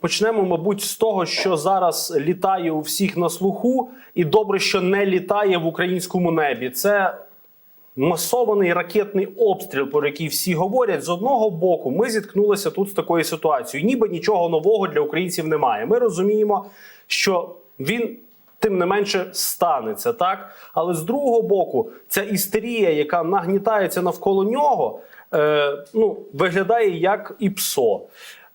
Почнемо, мабуть, з того, що зараз літає у всіх на слуху, і добре, що не літає в українському небі. Це масований ракетний обстріл, про який всі говорять. З одного боку, ми зіткнулися тут з такою ситуацією. Ніби нічого нового для українців немає. Ми розуміємо, що він. Тим не менше станеться так, але з другого боку, ця істерія, яка нагнітається навколо нього, е, ну виглядає як і псо.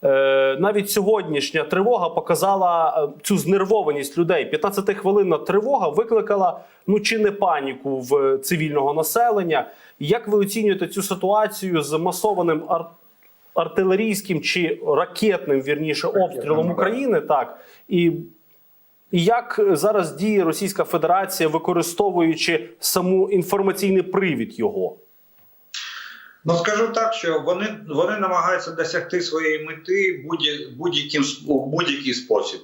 Е, навіть сьогоднішня тривога показала е, цю знервованість людей. 15-хвилинна тривога викликала ну чи не паніку в цивільного населення. Як ви оцінюєте цю ситуацію з масованим ар- артилерійським чи ракетним вірніше обстрілом. України? Так і. І як зараз діє Російська Федерація, використовуючи саму інформаційний привід його? Ну скажу так, що вони вони намагаються досягти своєї мети будь- будь-яким будь-який спосіб.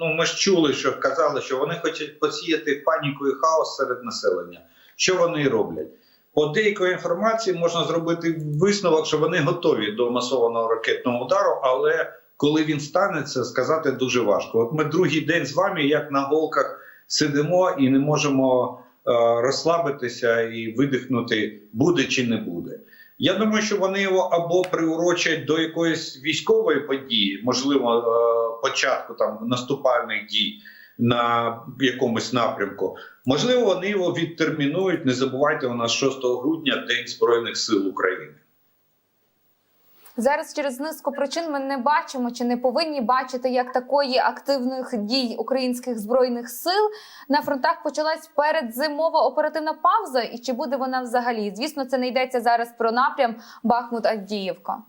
Ну ми ж чули, що казали, що вони хочуть посіяти паніку і хаос серед населення. Що вони роблять? По деякої інформації можна зробити висновок, що вони готові до масованого ракетного удару, але коли він станеться, сказати дуже важко. От ми другий день з вами, як на голках, сидимо і не можемо е, розслабитися і видихнути, буде чи не буде. Я думаю, що вони його або приурочать до якоїсь військової події, можливо, е, початку там наступальних дій на якомусь напрямку. Можливо, вони його відтермінують. Не забувайте, у нас 6 грудня День Збройних сил України. Зараз через низку причин ми не бачимо чи не повинні бачити як такої активних дій українських збройних сил на фронтах почалась передзимова оперативна пауза, і чи буде вона взагалі? Звісно, це не йдеться зараз про напрям Бахмут Авдіївка.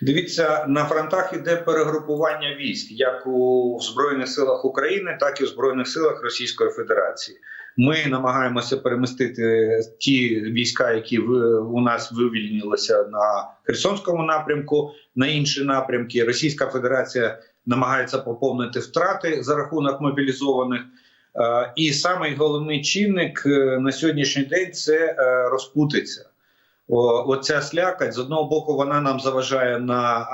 Дивіться, на фронтах іде перегрупування військ, як у Збройних силах України, так і в Збройних силах Російської Федерації. Ми намагаємося перемістити ті війська, які ви- у нас вивільнилися на Херсонському напрямку, на інші напрямки. Російська Федерація намагається поповнити втрати за рахунок мобілізованих. Е, І самий головний чинник е, на сьогоднішній день це е, розпутиця. Оця слякать з одного боку вона нам заважає на,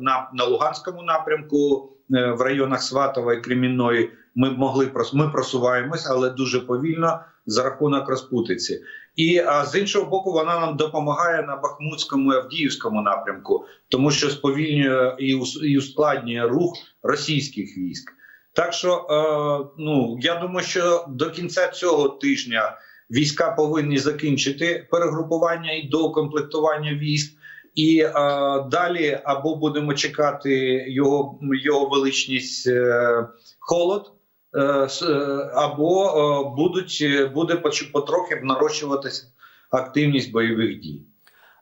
на, на Луганському напрямку е, в районах Сватова і Кремінної. Ми могли ми просуваємось, але дуже повільно за рахунок розпутиці. І а з іншого боку, вона нам допомагає на Бахмутському і Авдіївському напрямку, тому що сповільнює і ускладнює рух російських військ. Так що е, ну я думаю, що до кінця цього тижня війська повинні закінчити перегрупування і доукомплектування військ. І е, далі або будемо чекати його його величність е, холод, е, е, або е, будуть е, буде потрохи нарощуватися активність бойових дій.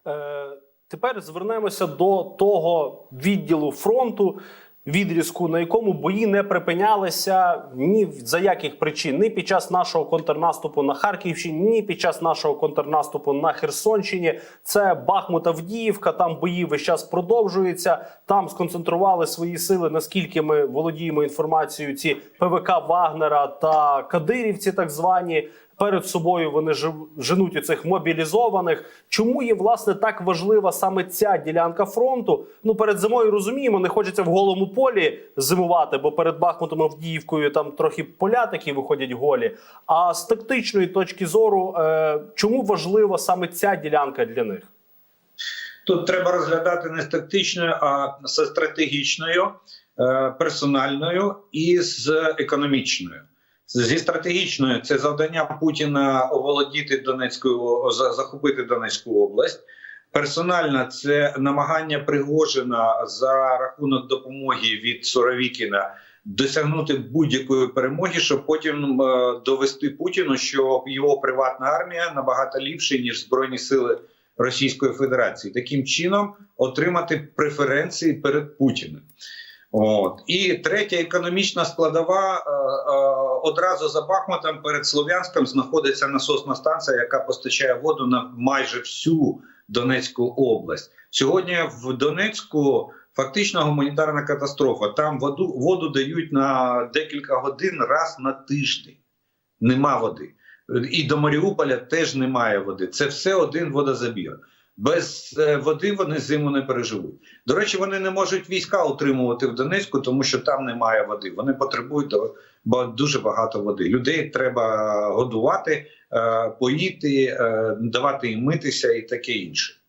Е, тепер звернемося до того відділу фронту. Відрізку, на якому бої не припинялися ні за яких причин, ні під час нашого контрнаступу на Харківщині, ні під час нашого контрнаступу на Херсонщині. Це Бахмут Авдіївка. Там бої весь час продовжуються. Там сконцентрували свої сили. Наскільки ми володіємо інформацією, ці ПВК Вагнера та Кадирівці, так звані. Перед собою вони женуть у цих мобілізованих. Чому є власне так важлива саме ця ділянка фронту? Ну перед зимою розуміємо, не хочеться в голому полі зимувати, бо перед Бахмутом Авдіївкою там трохи поля такі виходять голі. А з тактичної точки зору, е, чому важлива саме ця ділянка для них? Тут треба розглядати не з тактичною, а з стратегічною, е, персональною і з економічною. Зі стратегічною це завдання Путіна оволодіти Донецькою, за- захопити Донецьку область. Персональна це намагання Пригожина за рахунок допомоги від Суровікіна досягнути будь-якої перемоги, щоб потім е, довести Путіну, що його приватна армія набагато ліпша ніж збройні сили Російської Федерації, таким чином отримати преференції перед Путіним. От і третя економічна складова е, е, одразу за Бахмутом перед Слов'янськом знаходиться насосна станція, яка постачає воду на майже всю Донецьку область. Сьогодні в Донецьку фактично гуманітарна катастрофа. Там воду воду дають на декілька годин раз на тиждень. Нема води. І до Маріуполя теж немає води. Це все один водозабір. Без е, води вони зиму не переживуть. До речі, вони не можуть війська утримувати в Донецьку, тому що там немає води. Вони потребують ба- дуже багато води. Людей треба годувати, е, поїти, е, давати їм митися і таке інше.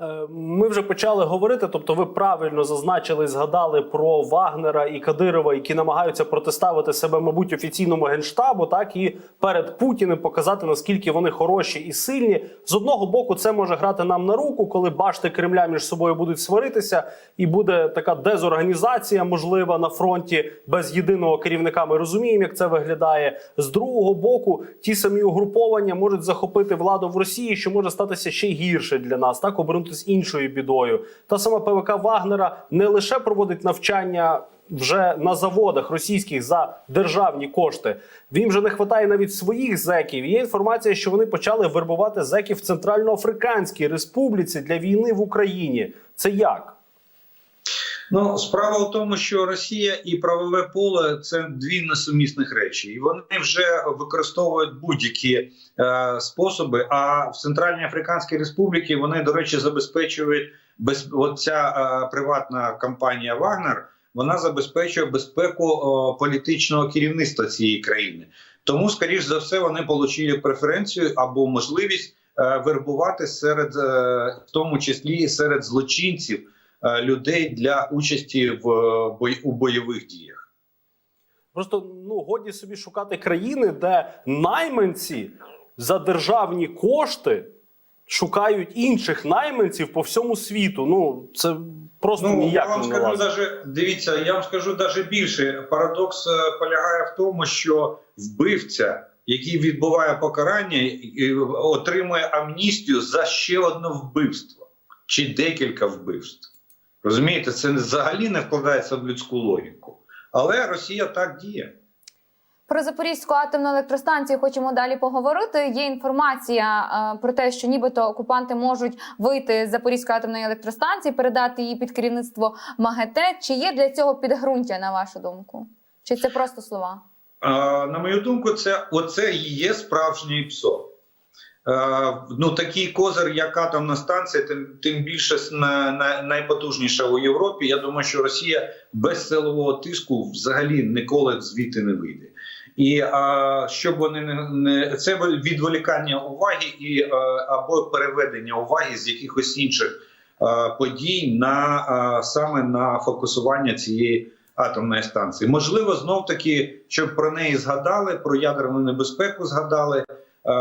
Е, Ми вже почали говорити. Тобто, ви правильно зазначили, згадали про Вагнера і Кадирова, які намагаються протиставити себе, мабуть, офіційному генштабу, так і перед Путіним показати наскільки вони хороші і сильні. З одного боку, це може грати нам на руку, коли башти Кремля між собою будуть сваритися, і буде така дезорганізація можлива на фронті без єдиного керівника. Ми розуміємо, як це виглядає. З другого боку, ті самі угруповання можуть захопити владу в Росії, що може статися ще гірше для нас, так обернутися іншою бідою. Та сама ПВК Вагнера не лише проводить навчання. Вже на заводах російських за державні кошти він вже не вистачає навіть своїх зеків. Є інформація, що вони почали вербувати зеків в Центральноафриканській Республіці для війни в Україні. Це як? Ну, справа в тому, що Росія і правове поле це дві несумісних речі, і вони вже використовують будь-які е, способи. А в Центральній Африканській Республіці вони, до речі, забезпечують без оця е, приватна компанія Вагнер. Вона забезпечує безпеку о, політичного керівництва цієї країни. Тому, скоріш за все, вони отримали преференцію або можливість е, вербувати серед, е, в тому числі серед злочинців е, людей для участі в е, у бойових діях. Просто ну годі собі шукати країни, де найманці за державні кошти шукають інших найманців по всьому світу. Ну це просто Ну, я вам не скажу даже, дивіться, я вам скажу даже більше. Парадокс е, полягає в тому, що вбивця, який відбуває покарання, отримує амністію за ще одне вбивство чи декілька вбивств. Розумієте, це взагалі не вкладається в людську логіку. Але Росія так діє. Про Запорізьку атомну електростанцію хочемо далі поговорити. Є інформація е, про те, що нібито окупанти можуть вийти з Запорізької атомної електростанції, передати її під керівництво МАГЕТЕ. Чи є для цього підґрунтя, на вашу думку? Чи це просто слова? А, на мою думку, це оце і є справжній ПСО. Е, ну, такий козир, як атомна станція, тим, тим більше на, на, найпотужніша у Європі. Я думаю, що Росія без силового тиску взагалі ніколи звідти не вийде. І а, щоб вони не, не це відволікання уваги і е, або переведення уваги з якихось інших е, подій на е, саме на фокусування цієї атомної станції. Можливо, знов таки, щоб про неї згадали, про ядерну небезпеку згадали,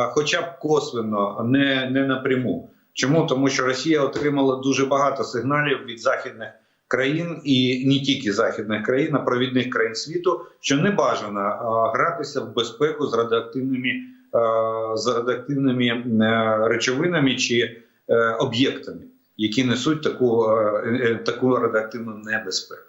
хоча б косвенно, не, не напряму. Чому? Тому що Росія отримала дуже багато сигналів від західних країн і не тільки західних країн, а провідних країн світу, що не бажано е, гратися в безпеку з радіоактивними, е, з радіоактивними е, речовинами чи е, об'єктами, які несуть таку, е, е, таку радіоактивну небезпеку.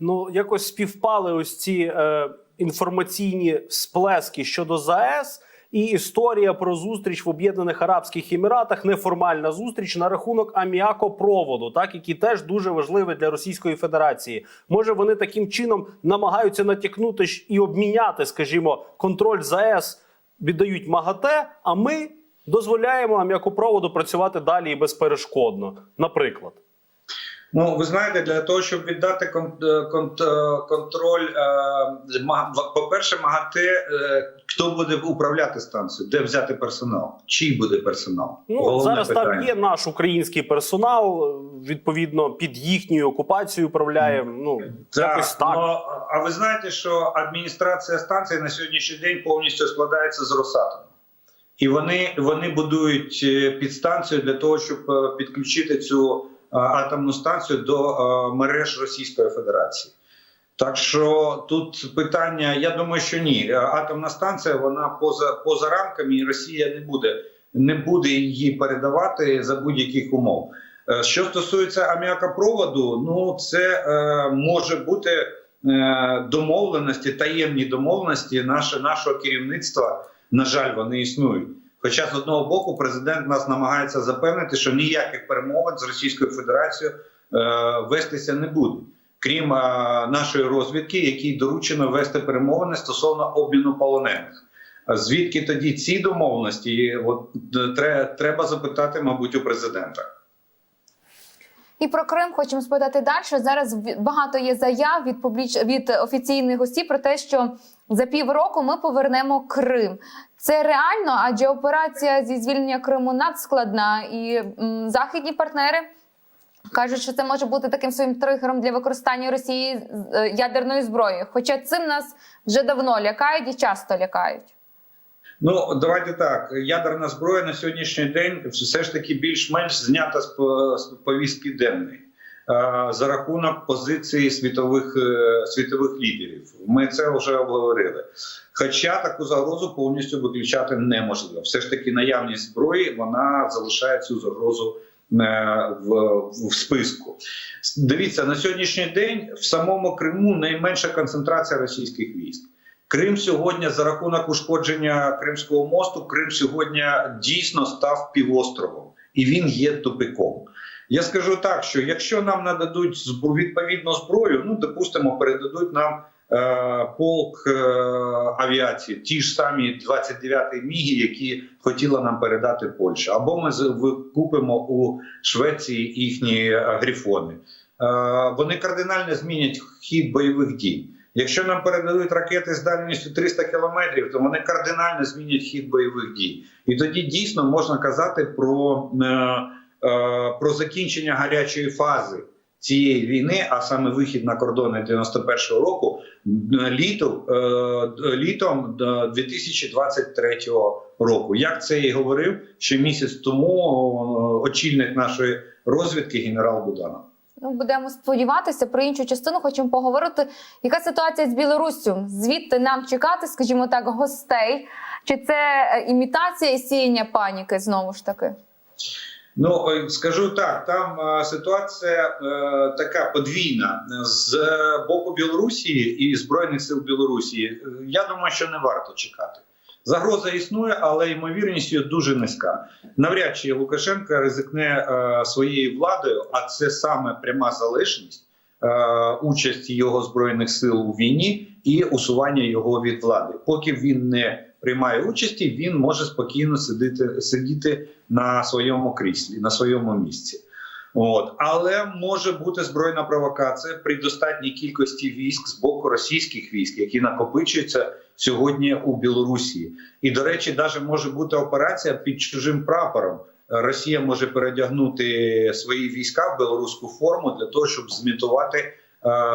Ну якось співпали ось ці е, інформаційні сплески щодо ЗАЕС. І історія про зустріч в Об'єднаних Арабських Еміратах, неформальна зустріч на рахунок аміакопроводу, так який теж дуже важливий для Російської Федерації. Може, вони таким чином намагаються натякнути і обміняти, скажімо, контроль ЗАЕС віддають МАГАТЕ, а ми дозволяємо аміакопроводу працювати далі і безперешкодно, наприклад. Ну, ви знаєте, для того, щоб віддати е, е, контроль, е, в- по-перше, МАГАТЕ, хто буде управляти станцією, де взяти персонал, чий буде персонал? Ну Головне зараз питання. там є наш український персонал. Відповідно, під їхньою окупацією управляє. Ну якось так. Ну, а ви знаєте, що адміністрація станції на сьогоднішній день повністю складається з Росатому. І вони, вони будують підстанцію для того, щоб підключити цю атомну станцію до е, мереж Російської Федерації. Так що тут питання, я думаю, що ні. Е, Атомна станція вона поза поза рамками, і Росія не буде, не буде її передавати за будь-яких умов. Е, Що стосується аміакопроводу, ну це е, може бути е, домовленості, таємні домовленості наше, нашого керівництва. На жаль, вони існують. Хоча з одного боку президент нас намагається запевнити, що ніяких перемовин з Російською Федерацією е, вестися не буде, крім е, нашої розвідки, якій доручено вести перемовини стосовно обміну полонених. Звідки тоді ці домовленості? От е, тре- треба запитати, мабуть, у президента. І про Крим хочемо спитати далі. Зараз багато є заяв від публіч... від офіційних осіб про те, що за півроку ми повернемо Крим. Це реально, адже операція зі звільнення Криму надскладна, і м, західні партнери кажуть, що це може бути таким своїм тригером для використання Росії е, ядерної зброї. Хоча цим нас вже давно лякають і часто лякають. Ну давайте так. Ядерна зброя на сьогоднішній день все ж таки більш-менш знята з з повістки денної е, за рахунок позиції світових е, світових лідерів. Ми це вже обговорили. Хоча таку загрозу повністю виключати неможливо. Все ж таки, наявність зброї вона залишає цю загрозу е, в, в списку. Дивіться на сьогоднішній день в самому Криму найменша концентрація російських військ. Крим сьогодні за рахунок ушкодження Кримського мосту, Крим сьогодні дійсно став півостровом, і він є тупиком. Я скажу так, що якщо нам нададуть відповідну зброю, ну допустимо, передадуть нам е, полк е, авіації, ті ж самі 29-й міги, які хотіла нам передати Польща, або ми купимо у Швеції їхні е, грифони. Е, вони кардинально змінять хід бойових дій. Якщо нам передадуть ракети з дальністю 300 кілометрів, то вони кардинально змінять хід бойових дій. І тоді дійсно можна казати про, е, про закінчення гарячої фази цієї війни, а саме вихід на кордони 91-го року, е, літом, е, літом е, 2023 року. Як це і говорив ще місяць тому е, очільник нашої розвідки генерал Буданов. Ну, будемо сподіватися про іншу частину. Хочемо поговорити, яка ситуація з Білоруссю? Звідти нам чекати, скажімо так, гостей. Чи це е, імітація і сіяння паніки знову ж таки? Ну е, скажу так, там е, ситуація е, така подвійна з боку Білорусі і збройних сил Білорусі. Я думаю, що не варто чекати. Загроза існує, але ймовірність її дуже низька. Навряд чи Лукашенко ризикне своєю владою, а це саме пряма залежність участі його збройних сил у війні і усування його від влади. Поки він не приймає участі, він може спокійно сидіти, сидіти на своєму кріслі, на своєму місці. От але може бути збройна провокація при достатній кількості військ з боку російських військ, які накопичуються сьогодні у Білорусі. І до речі, навіть може бути операція під чужим прапором. Росія може передягнути свої війська в білоруську форму для того, щоб змітувати е,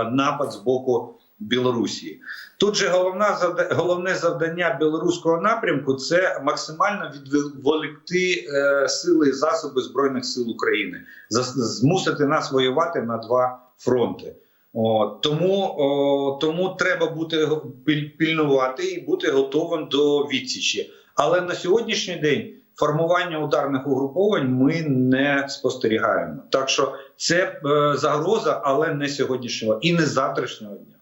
напад з боку Білорусі. Тут же головна головне завдання білоруського напрямку це максимально відволікти е, сили і засоби збройних сил України, змусити нас воювати на два фронти. О, тому, о, тому треба бути пільнувати і бути готовим до відсічі. Але на сьогоднішній день формування ударних угруповань ми не спостерігаємо. Так що це е, загроза, але не сьогоднішнього і не завтрашнього дня.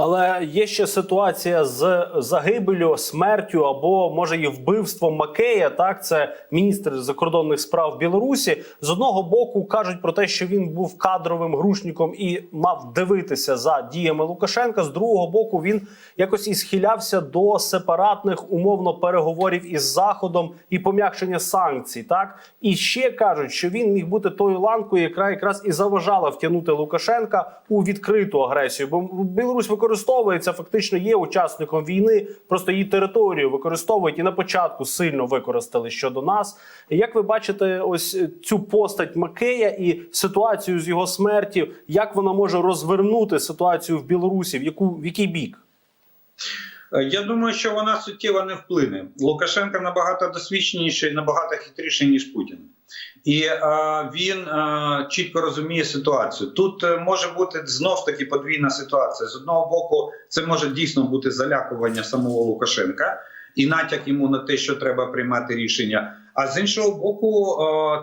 Але є ще ситуація з загибелю, смертю або може і вбивством Макея. Так, це міністр закордонних справ Білорусі. З одного боку кажуть про те, що він був кадровим грушником і мав дивитися за діями Лукашенка. З другого боку, він якось і схилявся до сепаратних умовно переговорів із заходом і пом'якшення санкцій. Так і ще кажуть, що він міг бути тою ланкою, яка якраз і заважала втягнути Лукашенка у відкриту агресію. Бо Білорусь використовується фактично є учасником війни, просто її територію використовують і на початку сильно використали щодо нас. Як ви бачите, ось цю постать Макея і ситуацію з його смертю, як вона може розвернути ситуацію в Білорусі, в яку в який бік? Е, Я думаю, що вона суттєво не вплине. Лукашенко набагато досвідченіший, набагато хитріший ніж Путін, і е, він е, чітко розуміє ситуацію. Тут може бути знов таки подвійна ситуація. З одного боку, це може дійсно бути залякування самого Лукашенка і натяк йому на те, що треба приймати рішення. А з іншого боку,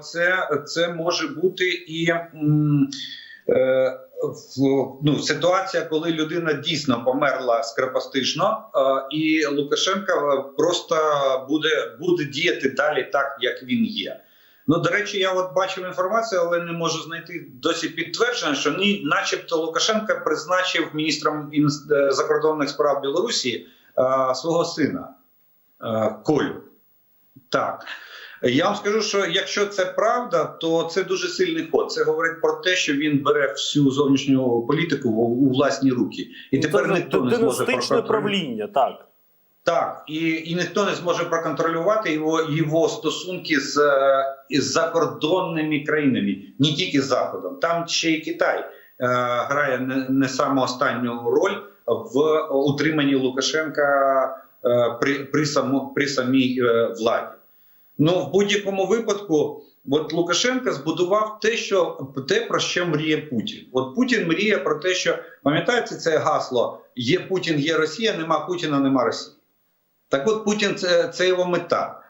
це, це може бути і. м, ну, ситуація, коли людина дійсно померла скоропостижно, е, і Лукашенка просто буде, буде діяти далі так, як він є. Ну, до речі, я от бачив інформацію, але не можу знайти досі підтвердження, що ні, начебто Лукашенка призначив міністром е, закордонних справ Білорусі е, свого сина. колю. Так. Я вам скажу, що якщо це правда, то це дуже сильний ход. Це говорить про те, що він бере всю зовнішню політику у, власні руки, і тепер Це ніхто не зможе проконтролювати. правління, так. Так, і, і ніхто не зможе проконтролювати його, його стосунки з, із закордонними країнами, не тільки з Заходом. Там ще й Китай е, грає не, не саме останню роль в утриманні Лукашенка е, при, при, само, при самій е, владі. Ну, в будь-якому випадку, от Лукашенко збудував те, що те, про що мріє Путін. От Путін мріє про те, що пам'ятаєте це гасло: є Путін, є Росія, нема Путіна, нема Росії. Так от Путін це, це його мета.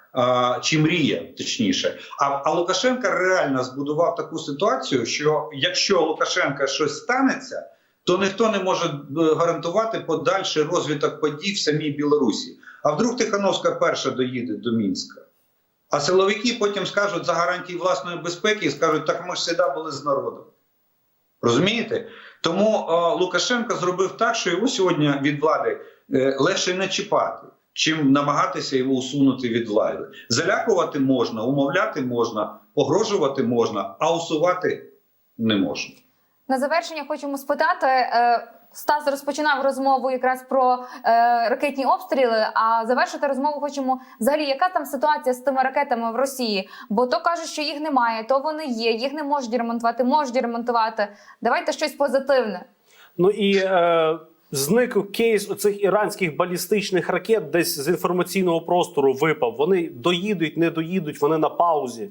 Чи мрія, точніше. А, а Лукашенко реально збудував таку ситуацію, що якщо Лукашенка щось станеться, то ніхто не може е, гарантувати подальший розвиток подій в самій Білорусі. А вдруг Тихановська перша доїде до Мінська? А силовики потім скажуть за гарантії власної безпеки і скажуть, так ми ж завжди були з народом. Розумієте? Тому е, Лукашенко зробив так, що його сьогодні від влади е, легше не чіпати, чим намагатися його усунути від влади. Залякувати можна, умовляти можна, погрожувати можна, а усувати не можна. На завершення хочемо спитати. Стас розпочинав розмову якраз про е, ракетні обстріли. А завершити розмову хочемо взагалі, яка там ситуація з тими ракетами в Росії? Бо то кажуть, що їх немає, то вони є, їх не можуть ремонтувати, можуть ремонтувати. Давайте щось позитивне. Ну і е, зник кейс оцих іранських балістичних ракет десь з інформаційного простору випав. Вони доїдуть, не доїдуть, вони на паузі.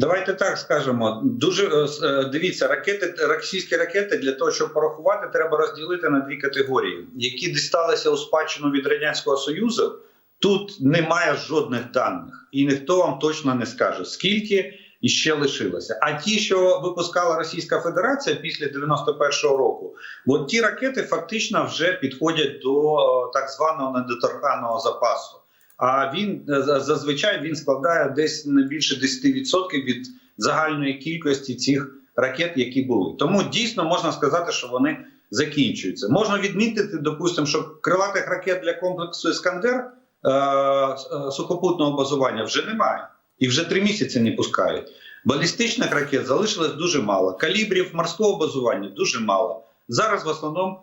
Давайте так скажемо. Дуже е, е, дивіться, ракети російські ракети для того, щоб порахувати, треба розділити на дві категорії, які дісталися у спадщину від радянського союзу. Тут немає жодних даних, і ніхто вам точно не скаже, скільки іще лишилося. А ті, що випускала Російська Федерація після 91-го року, от ті ракети фактично вже підходять до е, так званого недоторканого запасу. А він е, зазвичай він складає десь не більше 10% від загальної кількості цих ракет, які були. Тому дійсно можна сказати, що вони закінчуються. Можна відмітити, допустимо, що крилатих ракет для комплексу Іскандер е, е, сухопутного базування вже немає, і вже три місяці не пускають. Балістичних ракет залишилось дуже мало. Калібрів морського базування дуже мало. Зараз в основному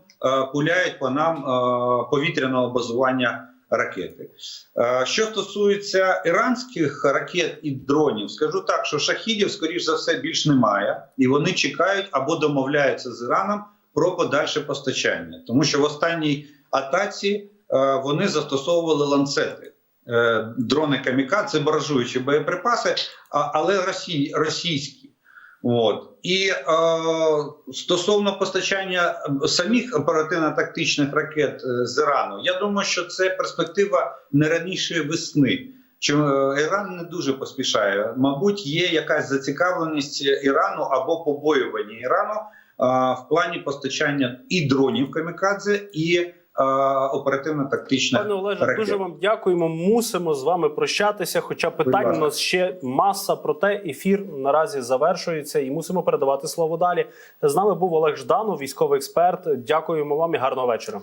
пуляють по нам повітряного базування ракети. Що стосується іранських ракет і дронів, скажу так, що шахідів, скоріш за все, більш немає, і вони чекають або домовляються з Іраном про подальше постачання, тому що в останній атаці е, вони застосовували ланцети. е, Дрони камікадзе, баражуючі боєприпаси, але росій, російські. От. І е, стосовно постачання самих оперативно-тактичних ракет е, з Ірану, я думаю, що це перспектива не раніше весни. Що е, Іран не дуже поспішає. Мабуть, є якась зацікавленість Ірану або побоювання Ірану е, в плані постачання і дронів камікадзе, і е, оперативно-тактичних Пане Олеже, ракет. дуже вам дякуємо. Мусимо з вами прощатися. Хоча питань у нас ще маса. Проте ефір наразі завершується і мусимо передавати слово далі. З нами був Олег Жданов, військовий експерт. Дякуємо вам і гарного вечора.